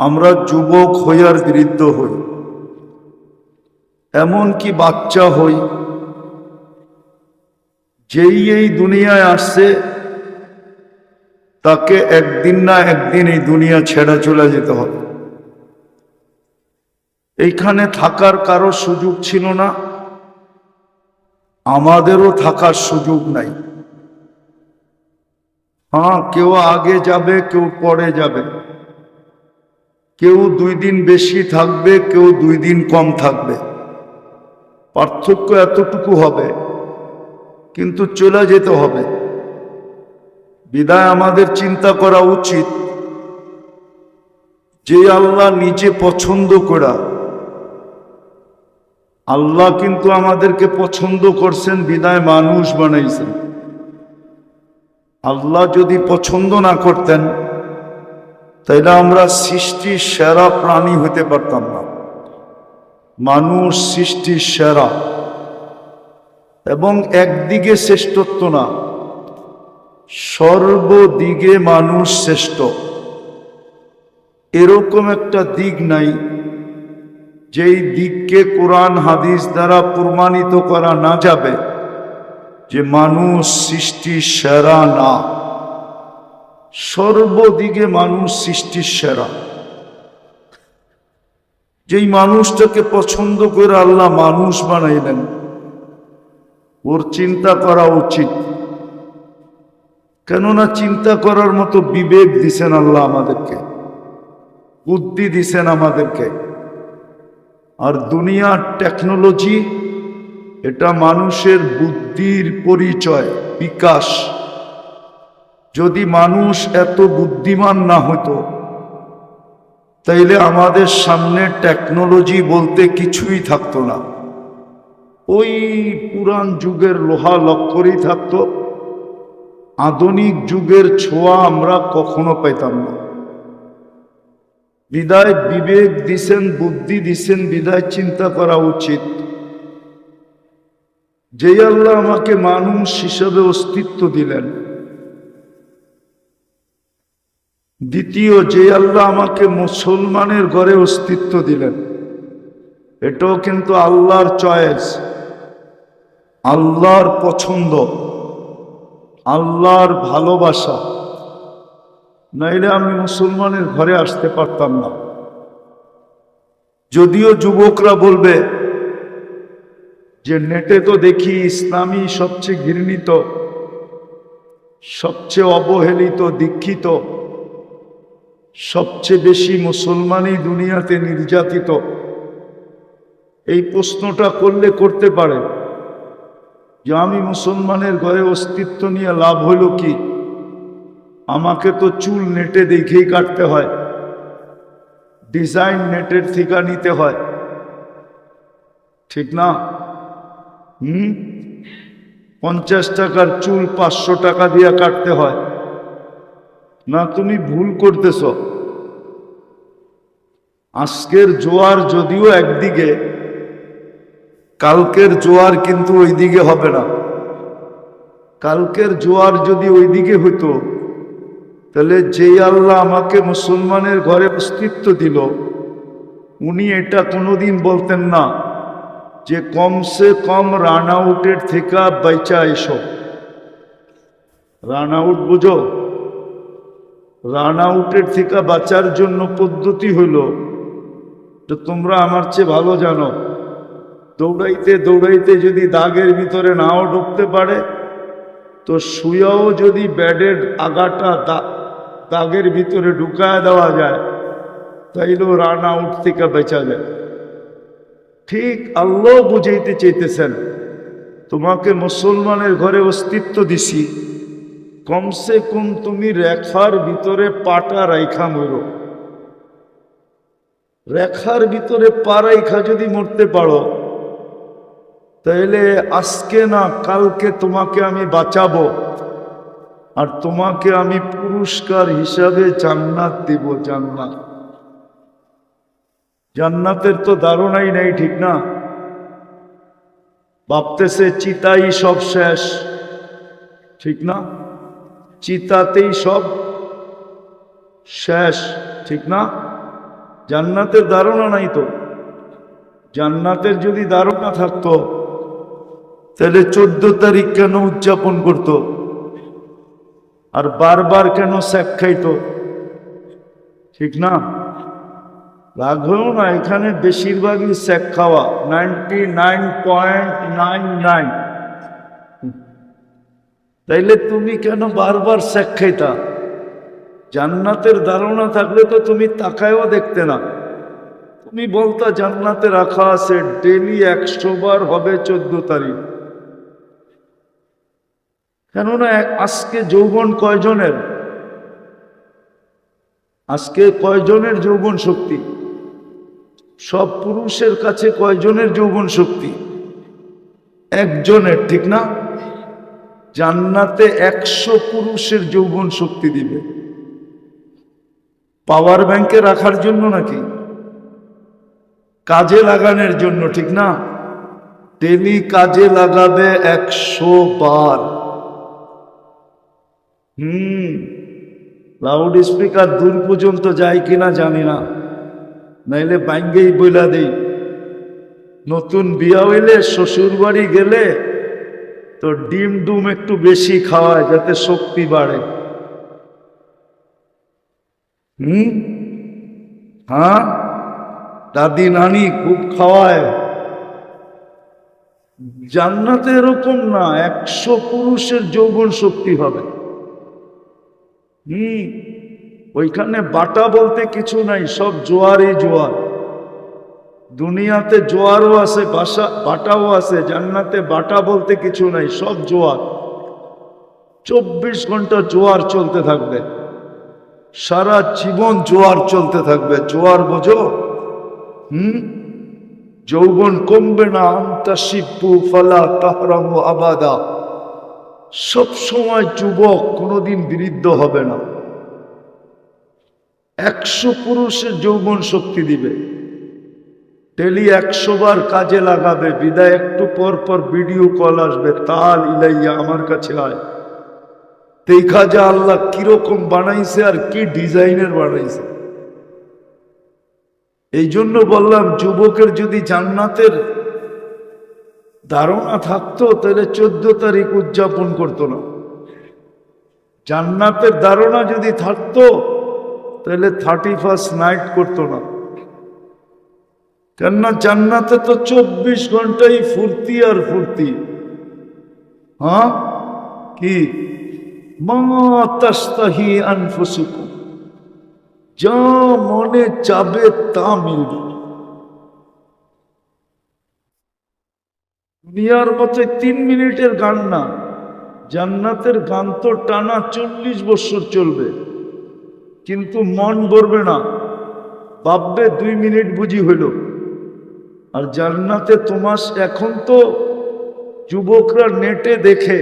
আমরা যুবক হইয়ার বৃদ্ধ হই। এমন কি বাচ্চা হই, যেই এই দুনিয়ায় আসছে, তাকে একদিন না একদিন এই দুনিয়া ছেড়ে চলে যেতে হবে। এইখানে থাকার কারও সুযোগ ছিল না, আমাদেরও থাকার সুযোগ নাই। হ্যাঁ কেউ আগে যাবে, কেউ পরে যাবে। কেউ দুই দিন বেশি থাকবে, কেউ দুই দিন কম থাকবে। পার্থক্য এতটুকু হবে, কিন্তু চলে যেতে হবে। বিদায় আমাদের চিন্তা করা উচিত। যে আল্লাহ নিজে পছন্দ করা, আল্লাহ কিন্তু আমাদেরকে পছন্দ করছেন, বিদায় মানুষ বানাইছেন। আল্লাহ যদি পছন্দ না করতেন তাইলে আমরা সৃষ্টির সেরা প্রাণী হতে পারতাম না। মানুষ সৃষ্টির সেরা। এবং একদিকে শ্রেষ্ঠত্ব না, সর্বদিকে মানুষ শ্রেষ্ঠ। এরকম একটা দিক নাই, যেই দিককে কোরআন, হাদিস দ্বারা প্রমাণিত করা না যাবে যে মানুষ সৃষ্টির সেরা না। সর্বদিকে মানুষ সৃষ্টির সেরা। যেই মানুষটাকে পছন্দ করে আল্লাহ মানুষ বানাইলেন ওর চিন্তা করা উচিত। কেননা চিন্তা করার মতো বিবেক দিছেন আল্লাহ আমাদেরকে, বুদ্ধি দিছেন আমাদেরকে। আর দুনিয়ার টেকনোলজি, এটা মানুষের বুদ্ধির পরিচয়, বিকাশ। যদি মানুষ এত বুদ্ধিমান না হতো তাইলে আমাদের সামনে টেকনোলজি বলতে কিছুই থাকতো না। ওই পুরান যুগের লোহা লক্করই থাকতো। আধুনিক যুগের ছোঁয়া আমরা কখনো পেতাম না। বিদায় বিবেক দিছেন, বুদ্ধি দিছেন, বিদায় চিন্তা করা উচিত। যেই আল্লাহ আমাকে মানুষ হিসাবে অস্তিত্ব দিলেন দ্বিতীয়, যে আল্লাহ আমাকে মুসলমানের ঘরে অস্তিত্ব দিলেন, এটাও কিন্তু আল্লাহর চয়েস আল্লাহর পছন্দ, আল্লাহর ভালোবাসা। নাইলে আমি মুসলমানের ঘরে আসতে পারতাম না। যদিও যুবকরা বলবে, যে নেটে তো দেখি ইসলামী সবচেয়ে ঘৃণিত, সবচেয়ে অবহেলিত, দীক্ষিত। সবচেয়ে বেশি মুসলমানই দুনিয়াতে নির্যাতিত। এই প্রশ্নটা করলে করতে পারে। যে আমি মুসলমানের ঘরে অস্তিত্ব নিয়ে লাভ হইল কি? আমাকে তো চুল নেটে দেখেই কাটতে হয়। ডিজাইন নেটের থেকে নিতে হয়। ঠিক না? হুম? পঞ্চাশ টাকার চুল পাঁচশো টাকা দিয়ে কাটতে হয়। না তুমি ভুল করতেছ। আজকের জোয়ার যদিও একদিকে, কালকের জোয়ার কিন্তু ওইদিকে হবে না। কালকের জোয়ার যদি ওইদিকে হইতো, তাহলে যেই আল্লাহ আমাকে মুসলমানের ঘরে অস্তিত্ব দিল, উনি এটা কোনোদিন বলতেন না যে কমসে কম রান আউটের থেকে বাইচা এসো। রান আউট বুঝো? রান আউটের থেকে বাঁচার জন্য পদ্ধতি হইল, তো তোমরা আমার চেয়ে ভালো জানো। দৌড়াইতে দৌড়াইতে যদি দাগের ভিতরে নাও ঢুকতে পারে, তো শুয়েও যদি ব্যাডের আগাটা দাগের ভিতরে ঢুকায় দেওয়া যায়, তাইলেও রান আউট থেকে বেঁচা যায়। ঠিক আল্লাহ বুঝাইতে চাইতেছেন, তোমাকে মুসলমানের ঘরে অস্তিত্ব দিছি। কমসে কম তুমি রেখার ভিতরে পাটা রাইখা মরো। রেখার ভিতরে পা রাইখা যদি মরতে পারো তাহলে আজকে না কালকে তোমাকে আমি বাঁচাবো আর তোমাকে আমি পুরস্কার হিসাবে জান্নাত দেব, জান্নাত। জান্নাতের তো ধারণাই নেই, ঠিক না? ভাবতেছে চিতাই সব শেষ, ঠিক না? চিতাতেই সব শেষ, ঠিক না? জান্নাতের ধারণা নাই তো। জান্নাতের যদি ধারণা থাকতো, তাহলে চোদ্দ তারিখ কেন উদযাপন করত? আর বারবার কেন স্যাক খাইতো? ঠিক না? রাঘবেও না, এখানে বেশিরভাগই স্যাক খাওয়া, ninety nine point nine nine. তাইলে তুমি কেন বারবার স্যাক খাইতা? জান্নাতের ধারণা থাকলে তো তুমি তাকায়ও দেখতে না। তুমি বলতা জান্নাতে রাখা আছে ডেলি একশো বার হবে চোদ্দ তারিখ। কেননা আজকে যৌবন কয়জনের? আজকে কয়জনের যৌবন শক্তি? সব পুরুষের কাছে কয়জনের যৌবন শক্তি? একজনের, ঠিক না? জান্নাতে একশো পুরুষের যৌবন শক্তি দিবে। পাওয়ার ব্যাংকে রাখার জন্য নাকি? কাজে লাগানোর জন্য, ঠিক না? ডেলি কাজে লাগাবে একশো বার। হুম, লাউড স্পিকার দূর পর্যন্ত যায় কিনা জানি না। নাইলে ব্যাঙ্গেই বইলা দেই। নতুন বিয়া হইলে শ্বশুর বাড়ি গেলে তো ডিম ডুম একটু বেশি খাওয়ায় যাতে শক্তি বাড়ে। হুম? হ্যাঁ? দাদি নানি খুব খাওয়ায়। জান্নাতে এরকম না, একশো পুরুষের যৌবন শক্তি হবে। হুম? ওইখানে বাটা বলতে কিছু নাই, সব জোয়ারই জোয়ার। দুনিয়াতে জোয়ারও আছে, বাসা, বাটাও আছে, জান্নাতে বাটা বলতে কিছু নাই, সব জোয়ার। চব্বিশ ঘণ্টা জোয়ার চলতে থাকবে। সারা জীবন জোয়ার চলতে থাকবে। জোয়ার বোঝো? হুম? যৌবন কমবে না। আন্তা শিবু ফালা তাহরাম আবাদা। সব সময় যুবক কোনোদিন বৃদ্ধ হবে না। একশো পুরুষের যৌবন শক্তি দিবে। ডেলি একশো বার কাজে লাগাবে, বিদায় একটু পর পর ভিডিও কল আসবে, তাল ইলাইয়া আমার কাছে আয়। দেখা যা আল্লাহ কীরকম বানাইছে আর কি ডিজাইনের বানাইছে। এই জন্য বললাম, যুবকের যদি জান্নাতের ধারণা থাকতো, তাহলে চোদ্দ তারিখ উদযাপন করতো না। জান্নাতের ধারণা যদি থাকতো, তাহলে থার্টি ফার্স্ট নাইট করতো না। কেননা জান্নাতে তো চব্বিশ ঘন্টাই ফুর্তি আর ফুর্তি। হ্যাঁ? কি? মা তাস্তাহি যা মনে চাবে তা মিলবে। দুনিয়ার মতো তিন মিনিটের গান না। জান্নাতের গান তো টানা চল্লিশ বছর চলবে। কিন্তু মন ভরবে না। ভাববে দুই মিনিট বুঝি হইল। আর জান্নাতে তোমার এখন তো যুবকরা নেটে দেখে।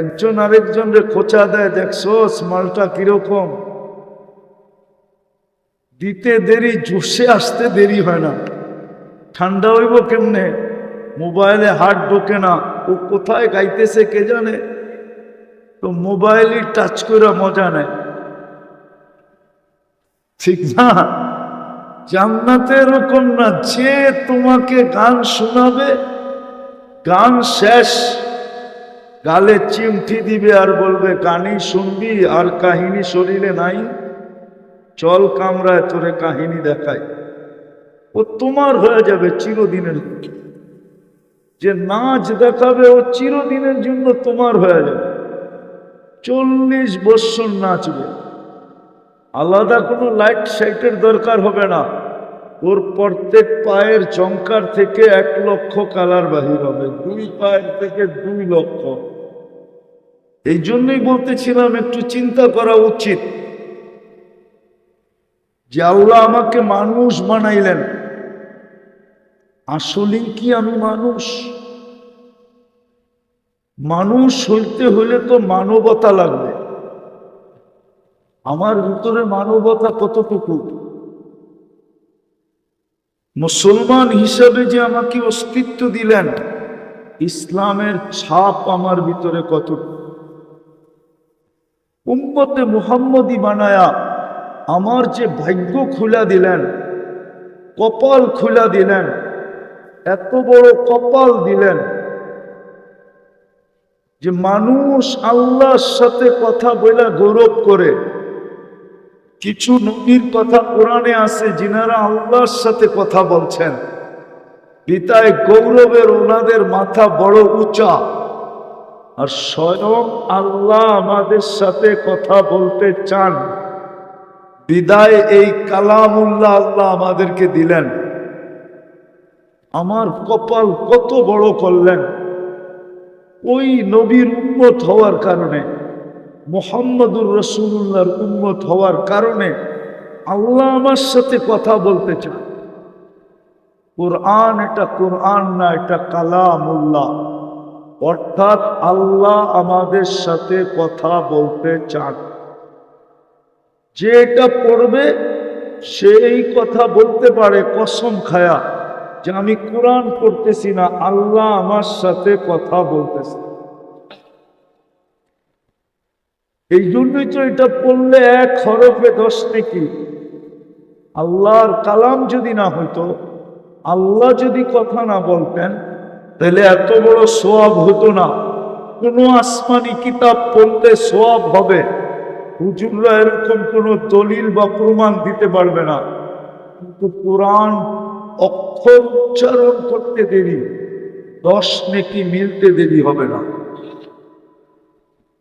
একজন আরেকজনরে খোঁচা দেয়, দেখছ মালটা কীরকম? দিতে দেরি, জুসে আসতে দেরি হয় না। ঠান্ডা হইব কেমনে? মোবাইলে হাট ঢোকে না। ও কোথায় গাইতেছে কে জানে? তো মোবাইলই টাচ করে মজা নেয়। ঠিক না? জান্নাতে এরকম না যে তোমাকে গান শোনাবে, গান শেষ, গালে চিমটি দিবে আর বলবে গানই শুনবি, আর কাহিনী শরীরে নাই। চল কামরায় তোরে কাহিনী দেখায় ও তোমার হয়ে যাবে চিরদিনের যে নাচ দেখাবে ও চিরদিনের জন্য তোমার হয়ে যাবে। চল্লিশ বৎসর নাচবে। আলাদা কোনো লাইট সাইটের দরকার হবে না। ওর প্রত্যেক পায়ের চঙ্কার থেকে এক লক্ষ কালার বাহির হবে। দুই পায়ের থেকে দুই লক্ষ। এই জন্যই বলতেছিলাম, একটু চিন্তা করা উচিত যে আল্লাহ আমাকে মানুষ বানাইলেন। আসলে কি আমি মানুষ? মানুষ হইতে হলে তো মানবতা লাগবে। আমার ভিতরে মানবতা কতটুকু? মুসলমান হিসাবে যে আমাকে অস্তিত্ব দিলেন, ইসলামের ছাপ আমার ভিতরে কতটুকু? উম্মতে মুহাম্মদি বানায়া আমার যে ভাগ্য খুলা দিলেন, কপাল খুলা দিলেন, এত বড় কপাল দিলেন যে মানুষ আল্লাহর সাথে কথা বলে গৌরব করে। কিছু নবীর কথা কোরআনে আছে, যিনারা আল্লাহর সাথে কথা বলছেন। পিতায় গৌরবের ওনাদের মাথা বড় উঁচা। আর স্বয়ং আল্লাহ আমাদের সাথে কথা বলতে চান। বিদায় এই কালামুল্লাহ আল্লাহ আমাদেরকে দিলেন। আমার কপাল কত বড় করলেন। ওই নবীর উন্মত হওয়ার কারণে মোহাম্মদুর রসুল্লাহর উন্মত হওয়ার কারণে আল্লাহ আমার সাথে কথা বলতে চান। কোরআন এটা কোরআন না, এটা কালামুল্লাহ। অর্থাৎ আল্লাহ আমাদের সাথে কথা বলতে চান। যে এটা পড়বে সেই কথা বলতে পারে, কসম খায়া। যে আমি কোরআন পড়তেছি না, আল্লাহ আমার সাথে কথা বলতেছে। এই জন্যই তো এটা পড়লে এক হরফে দশ নাকি? আল্লাহর কালাম যদি না হইতো, আল্লাহ যদি কথা না বলতেন, তাহলে এত বড় সোয়াব হতো না। কোনো আসমানি কিতাব পড়লে সোয়াব হবে। হুজুররা এরকম কোনো দলিল বা প্রমাণ দিতে পারবে না। কিন্তু কোরআন অক্ষর উচ্চারণ করতে দেরি, দশ নেকি মিলতে দেরি হবে না।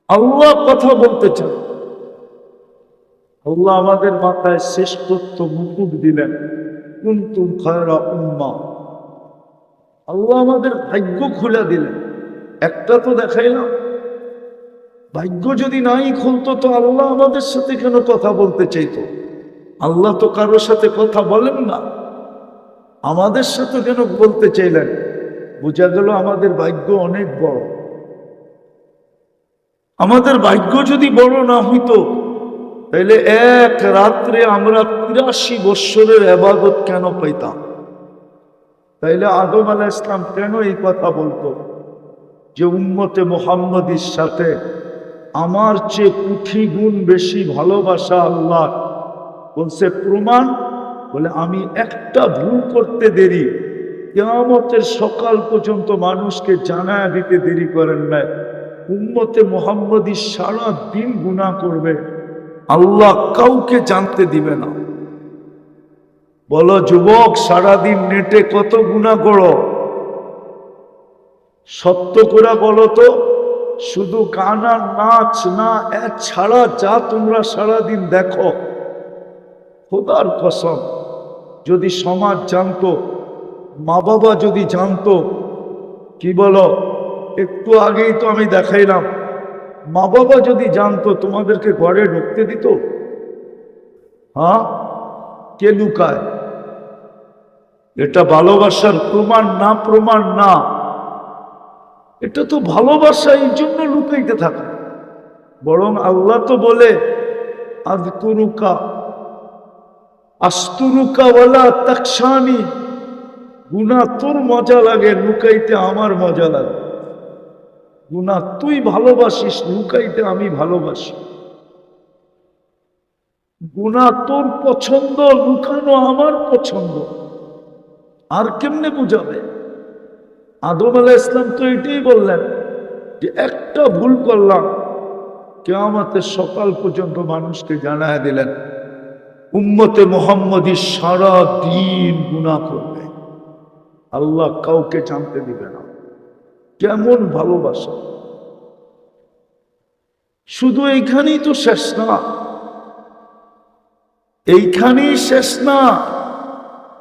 আল্লাহ কথা বলতে চান। আল্লাহ আমাদের মাথায় শ্রেষ্ঠত্ব মুকুট দিলেন। কুন্তুম খয়রা উম্মা। আল্লাহ আমাদের ভাগ্য খুলে দিলেন। একটা তো দেখাইলাম। ভাগ্য যদি নাই খুলতো তো আল্লাহ আমাদের সাথে কেন কথা বলতে চাইতো? আল্লাহ তো কারোর সাথে কথা বলেন না। আমাদের সাথে কেন বলতে চাইলেন? বোঝা গেল আমাদের ভাগ্য অনেক বড়। আমাদের ভাগ্য যদি বড় না হইতো তাহলে এক রাত্রে আমরা তিরাশি বৎসরের আবাদত কেন পাইতাম? তাইলে আদম আলাহ ইসলাম কেন এই কথা বলতো? যে উম্মতে মোহাম্মদীর সাথে আমার চেয়ে পুঁথি গুণ বেশি ভালোবাসা আল্লাহ। বলছে, প্রমাণ? বলে, আমি একটা ভুল করতে দেরি। কেয়ামতের সকাল পর্যন্ত মানুষকে জানায় দিতে দেরি করেন নাই। উম্মতে মোহাম্মদী সারা দিন গুণা করবে। আল্লাহ কাউকে জানতে দিবে না। বলো, যুবক, সারাদিন নেটে কত গুণা করো? সত্য করে বলো তো, শুধু গান আর নাচ না ছাড়া যা তোমরা সারাদিন দেখো। খোদার কসম, যদি সমাজ জানতো মা বাবা যদি জানতো, কি বলো? একটু আগেই তো আমি দেখাইলাম। মা বাবা যদি জানতো, তোমাদেরকে ঘরে ঢুকতে দিত? হ্যাঁ? কে লুকায়? এটা ভালোবাসার প্রমাণ না প্রমাণ না। এটা তো ভালোবাসা, এই জন্য লুকাইতে থাকে। বরং আল্লাহ তো বলে, আজকুরুকা, আস্তুরুকা ওয়ালা তাকসানি গুনা তোর মজা লাগে, লুকাইতে আমার মজা লাগে। গুনা তুই ভালোবাসিস, লুকাইতে আমি ভালোবাসি। গুনা তোর পছন্দ, লুকানো আমার পছন্দ। আর কেমনে বুঝাবে? আদম আলাহ ইসলাম তো এটাই বললেন যে, একটা ভুল করলাম, কেয়ামতের সকাল পর্যন্ত মানুষকে জানায় দিলেন, উম্মতে মোহাম্মদী সারা দিন গুণা করবে। আল্লাহ কাউকে জানতে দিবে না। কেমন ভালোবাসা। শুধু এইখানেই তো শেষ না। এইখানেই শেষ না।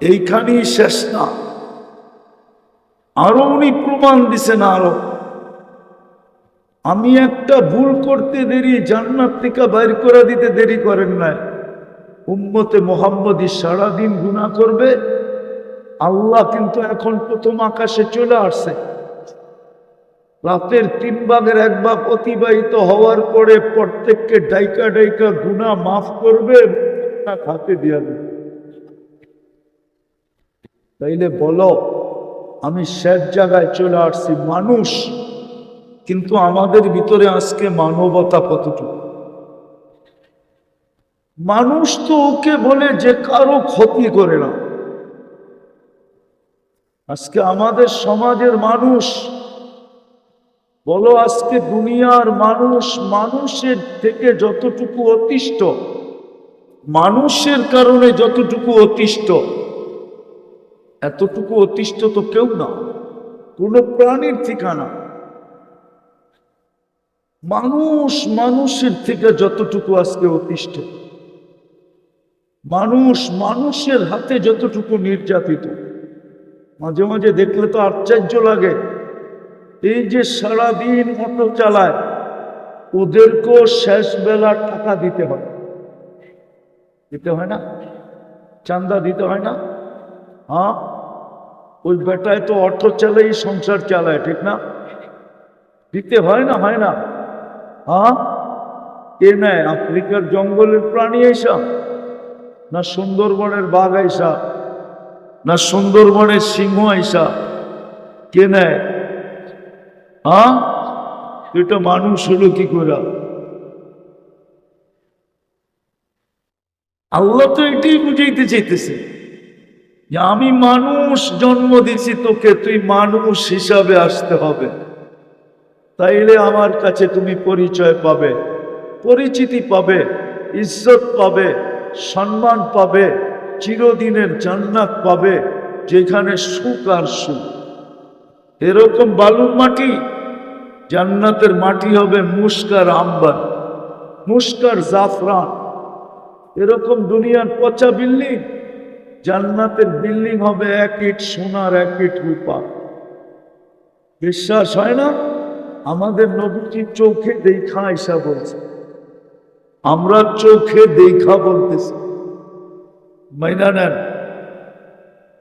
এইখানেই শেষ না। আরও উনি প্রমাণ দিছেন আরও। আমি একটা ভুল করতে দেরি, জান্নাত থেকে বাইর করে দিতে দেরি করেন নাই। উম্মতে মোহাম্মদী সারাদিন গুণা করবে। আল্লাহ কিন্তু এখন প্রথম আকাশে চলে আসছে। রাতের তিন ভাগের এক ভাগ অতিবাহিত হওয়ার পরে প্রত্যেককে ডাইকা ডাইকা গুণা মাফ করবে হাতে দিয়া দেবে। তাইলে বলো, আমি শেষ জায়গায় চলে আসছি, মানুষ। কিন্তু আমাদের ভিতরে আজকে মানবতা কতটুকু? মানুষ তো ওকে বলে যে কারও ক্ষতি করে না। আজকে আমাদের সমাজের মানুষ বলো, আজকে দুনিয়ার মানুষ মানুষের থেকে যতটুকু অতিষ্ঠ, মানুষের কারণে যতটুকু অতিষ্ঠ, এতটুকু অতিষ্ঠ তো কেউ না, কোনো প্রাণীর ঠিকানা। মানুষ মানুষের থেকে যতটুকু আজকে অতিষ্ঠ, মানুষ মানুষের হাতে যতটুকু নির্যাতিত, মাঝে মাঝে দেখলে তো আশ্চর্য লাগে এই যে সারাদিন অটো চালায়, ওদেরকেও শেষ বেলা টাকা দিতে হয়। দিতে হয় না? চান্দা দিতে হয় না? হ্যাঁ? ওই বেটায় তো অর্থ চালাই সংসার চালায়, ঠিক না? দিতে হয় না হয় না? হ্যাঁ? কে নেয়, আফ্রিকার জঙ্গলের প্রাণী এইসব না সুন্দরবনের বাঘ আইসা না সুন্দরবনের সিংহ আইসা কে নেয়? হ্যাঁ? এটা মানুষ হলো কি করে? আল্লাহ তো এটাই বুঝাইতে চাইতেছে যে আমি মানুষ জন্ম দিছি তোকে তুই মানুষ হিসাবে আসতে হবে। তাইলে আমার কাছে তুমি পরিচয় পাবে, পরিচিতি পাবে, ইজ্জত পাবে, সম্মান পাবে, চিরদিনের জান্নাত পাবে, যেখানে সুখ আর সুখ। এরকম বালুর মাটি জান্নাতের মাটি হবে মুস্কার আম্বার মুস্কার জাফরান। এরকম দুনিয়ার পচা বিল্ডিং, জান্নাতের বিল্ডিং হবে এক ইট সোনার, এক ইট রূপা। বিশ্বাস হয় না? আমাদের নবীজি চোখে দেখা আইসা বলছে। আমরা চোখে দেখা বলতেছি। মাইনা নেন।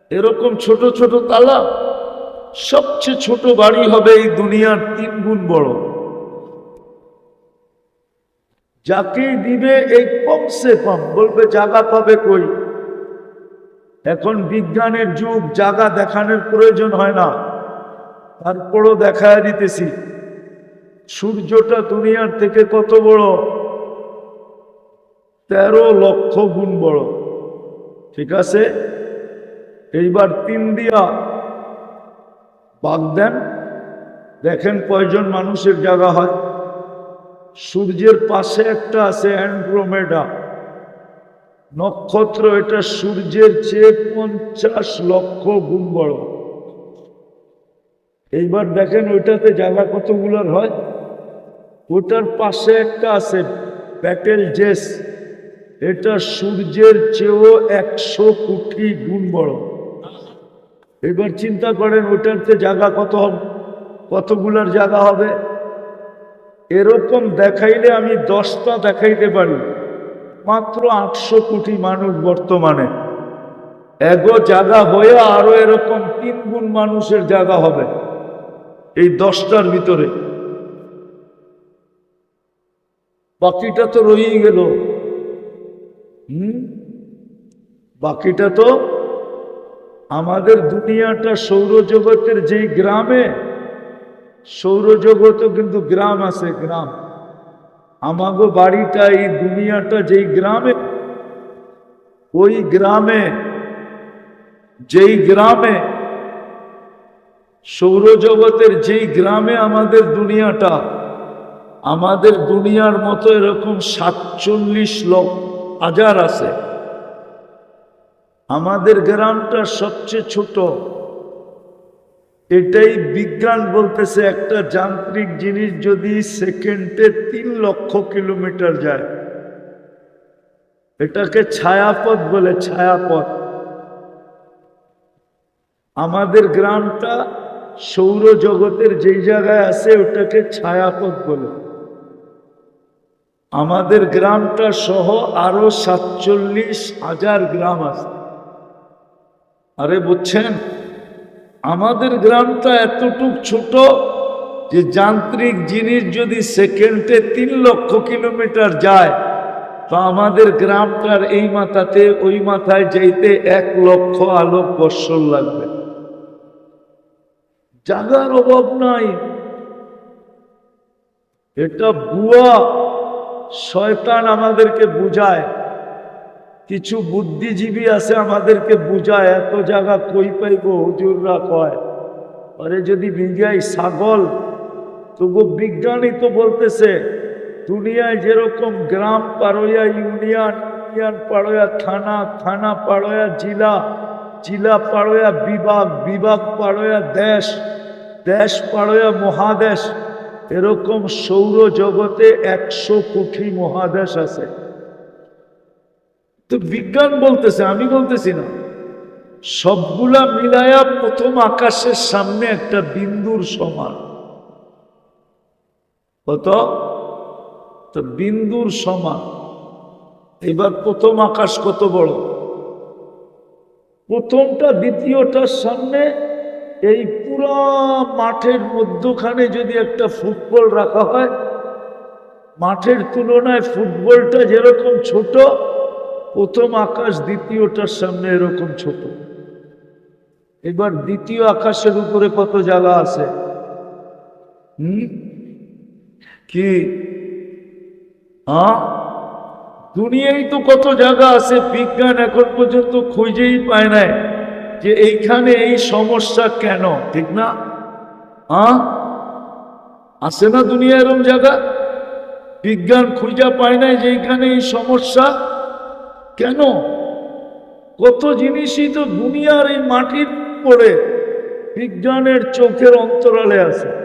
এরকম ছোট ছোট তালা সবচেয়ে ছোট বাড়ি হবে এই দুনিয়ার তিন গুণ বড়। যাকে দিবে এই কমসে কম, বলবে জায়গা পাবে কই? এখন বিজ্ঞানের যুগ জায়গা দেখানোর প্রয়োজন হয় না। তারপরও দেখা দিতেছি, সূর্যটা দুনিয়ার থেকে কত বড়? তেরো লক্ষ গুণ বড়। ঠিক আছে? এইবার তিন দিয়া বাগ দেন। দেখেন কয়জন মানুষের জায়গা হয়। সূর্যের পাশে একটা আছে অ্যান্ড্রোমেডা। নক্ষত্র এটা সূর্যের চেয়ে পঞ্চাশ লক্ষ গুণ বড়। এইবার দেখেন ওইটাতে জায়গা কতগুলোর হয়। ওটার পাশে একটা আছে ব্যাটেল জেস। এটা সূর্যের চেয়েও একশো কোটি গুণ বড়। এবার চিন্তা করেন ওটাতে জায়গা কত হবে? কতগুলার জায়গা হবে? এরকম দেখাইলে আমি দশটা দেখাইতে পারি। মাত্র আটশো কোটি মানুষ বর্তমানে। এগো জায়গা হয়ে আরও এরকম তিন গুণ মানুষের জায়গা হবে এই দশটার ভিতরে। বাকিটা তো রয়েই গেল। হুম? বাকিটা তো আমাদের দুনিয়াটা সৌরজগতের যেই গ্রামে, সৌরজগতও কিন্তু গ্রাম আছে গ্রাম। আমাগো বাড়িটা, এই দুনিয়াটা যেই গ্রামে, ওই গ্রামে, যেই গ্রামে, সৌরজগতের যেই গ্রামে আমাদের দুনিয়াটা, আমাদের দুনিয়ার মতো এরকম সাতচল্লিশ লক্ষ হাজার আছে। আমাদের গ্রামটা সবচেয়ে ছোট। এটাই বিজ্ঞান বলতেছে একটা যান্ত্রিক জিনিস যদি সেকেন্ডে তিন লক্ষ কিলোমিটার যায়। এটাকে ছায়াপথ বলে, ছায়াপথ। আমাদের গ্রামটা সৌরজগতের যেই জায়গায় আছে, ওটাকে ছায়াপথ বলে। আমাদের গ্রামটা সহ আরও সাতচল্লিশ হাজার গ্রাম আছে। আরে বুঝছেন, আমাদের গ্রামটা এতটুক ছোট যে যান্ত্রিক জিনিস যদি সেকেন্ডে তিন লক্ষ কিলোমিটার যায়, তো আমাদের গ্রামটার এই মাথাতে, ওই মাথায় যাইতে এক লক্ষ আলোক বৎসর লাগবে। জাগার অভাব নাই। এটা বুয়া শয়তান আমাদেরকে বুঝায়। কিছু বুদ্ধিজীবী আছে আমাদেরকে বুঝায়, এত জায়গা কই পাইব হুজুররা কয়। আরে যদি বিজ্ঞাই ছাগল, তবু বিজ্ঞানী তো বলতেছে, দুনিয়ায় যেরকম গ্রাম পাড়োয়া, ইউনিয়ন ইউনিয়ন পাড়োয়া, থানা থানা পাড়োয়া, জেলা জেলা পাড়োয়া, বিভাগ বিভাগ পাড়োয়া, দেশ দেশ পাড়োয়া, মহাদেশ, এরকম সৌর জগতে একশো কোটি মহাদেশ আছে। তো বিজ্ঞান বলতেছে, আমি বলতেছি না। সবগুলা মিলায়া প্রথম আকাশের সামনে একটা বিন্দুর সমান। কত? তো বিন্দুর সমান। এবার প্রথম আকাশ কত বড়? প্রথমটা, দ্বিতীয়টার সামনে এই পুরা মাঠের মধ্যখানে যদি একটা ফুটবল রাখা হয়, মাঠের তুলনায় ফুটবলটা যেরকম ছোট প্রথম আকাশ, দ্বিতীয়টার সামনে এরকম ছোট। এবার দ্বিতীয় আকাশের উপরে কত জায়গা আছে? কি? দুনিয়ায় তো কত জায়গা আছে, বিজ্ঞান এখন পর্যন্ত খুঁজেই পায় নাই যে এইখানে এই সমস্যা কেন, ঠিক না? হ্যাঁ না দুনিয়া এরম জায়গা? বিজ্ঞান খুঁজা পায় নাই যে এইখানে এই সমস্যা কেন? কত জিনিসই তো দুনিয়ার এই মাটির পড়ে বিজ্ঞানের চোখের অন্তরালে আছে।